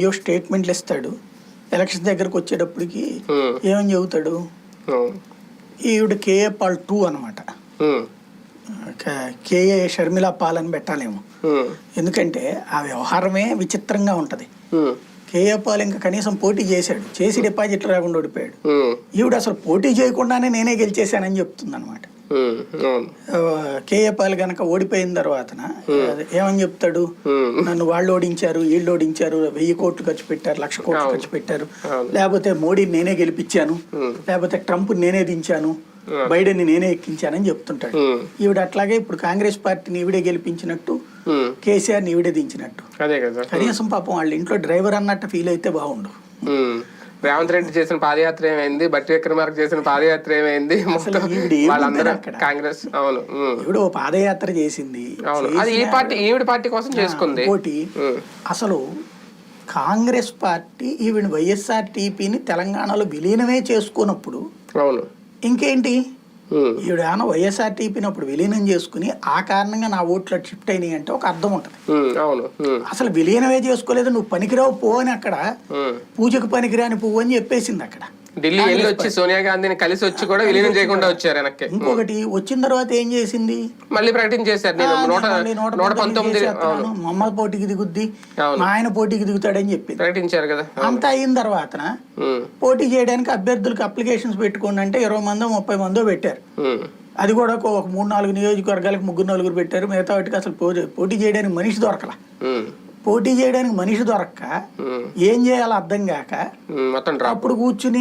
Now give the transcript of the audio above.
అయ్యో స్టేట్మెంట్లు ఇస్తాడు. ఎలక్షన్ దగ్గరకు వచ్చేటప్పటికి. ఏమని చెబుతాడు? ఈవిడ కేఏ పాల్ టూ అనమాట కేఏ షర్మిల పాల్ అని పెట్టాలేమో. ఎందుకంటే ఆ వ్యవహారమే విచిత్రంగా ఉంటది. కేఏ పాల్ ఇంకా కనీసం పోటీ చేశాడు. చేసి డిపాజిట్లు రాకుండా ఓడిపోయాడు. ఈవిడ అసలు పోటీ చేయకుండానే నేనే గెలిచేశానని చెప్తుంది అనమాట ఉమ్, అవును. కేఏ పాల్ గనక ఓడిపోయిన తర్వాతన ఏమని చెప్తాడు నన్ను వాళ్ళు ఓడించారు వీళ్ళు ఓడించారు వెయ్యి కోట్లు ఖర్చు పెట్టారు లక్ష కోట్లు. ఖర్చు పెట్టారు. లేకపోతే మోడీని నేనే గెలిపించాను. లేకపోతే ట్రంప్ నేనే దించాను. బైడెన్ నేనే ఎక్కించానని చెప్తుంటాడు ఈవిడ అట్లాగే ఇప్పుడు కాంగ్రెస్ పార్టీని ఈవిడే గెలిపించినట్టు కేసీఆర్ని ఈవిడే దించినట్టు కనీసం పాపం వాళ్ళ ఇంట్లో డ్రైవర్ అన్నట్టు ఫీల్ అయితే బాగుండు. రేవంత్ రెడ్డి చేసిన పాదయాత్ర ఏమైంది? బట్టి విక్రమార్క చేసిన పాదయాత్ర ఏమైంది? వాళ్ళందరూ? కాంగ్రెస్ అవును ఓ పాదయాత్ర చేసింది. అవును. అది ఈ పార్టీ ఈవిడ పార్టీ కోసం చేసుకుంది. అసలు కాంగ్రెస్ పార్టీ ఈవిడ వైఎస్ఆర్ టీపీని తెలంగాణలో విలీనమే చేసుకున్నప్పుడు అవును. ఇంకేంటి? ఈవిడ ఏమైనా వైఎస్ఆర్ టీపీని అప్పుడు విలీనం చేసుకుని ఆ కారణంగా నా ఓట్లు షిఫ్ట్ అయినాయి అంటే ఒక అర్థం ఉంటుంది. ఉమ్, అవును. ఉమ్, అసలు విలీనమే చేసుకోలేదు నువ్వు పనికిరావు పో అని అక్కడ. పూజకు పనికిరాని పువ్వు అని చెప్పేసింది అక్కడ. ఢిల్లీ వెళ్ళి వచ్చి సోనియా గాంధీని కలిసి వచ్చి కూడా విలీనం చేయకుండా వచ్చారు వెనక్కి. ఇంకొకటి వచ్చిన తర్వాత ఏం చేసింది? మళ్ళీ ప్రకటన చేశారు. నేను నూట పంతొమ్మిది అమ్మ పోటీకి దిగుద్ది ఆయన పోటీకి దిగుతాడని చెప్పింది. ప్రకటించారు కదా. అంతా అయిన తర్వాత పోటీ చేయడానికి అభ్యర్థులకు అప్లికేషన్స్ పెట్టుకోండి అంటే ఇరవై మందో ముప్పై మందో పెట్టారు. అది కూడా ఒక మూడు నాలుగు నియోజకవర్గాలకు ముగ్గురు నలుగురు పెట్టారు. మిగతా వాటికి అసలు పోటీ చేయడానికి మనిషి దొరకల. పోటీ చేయడానికి మనిషి దొరక్క. ఏం చేయాలో అర్థం కాక అప్పుడు కూర్చుని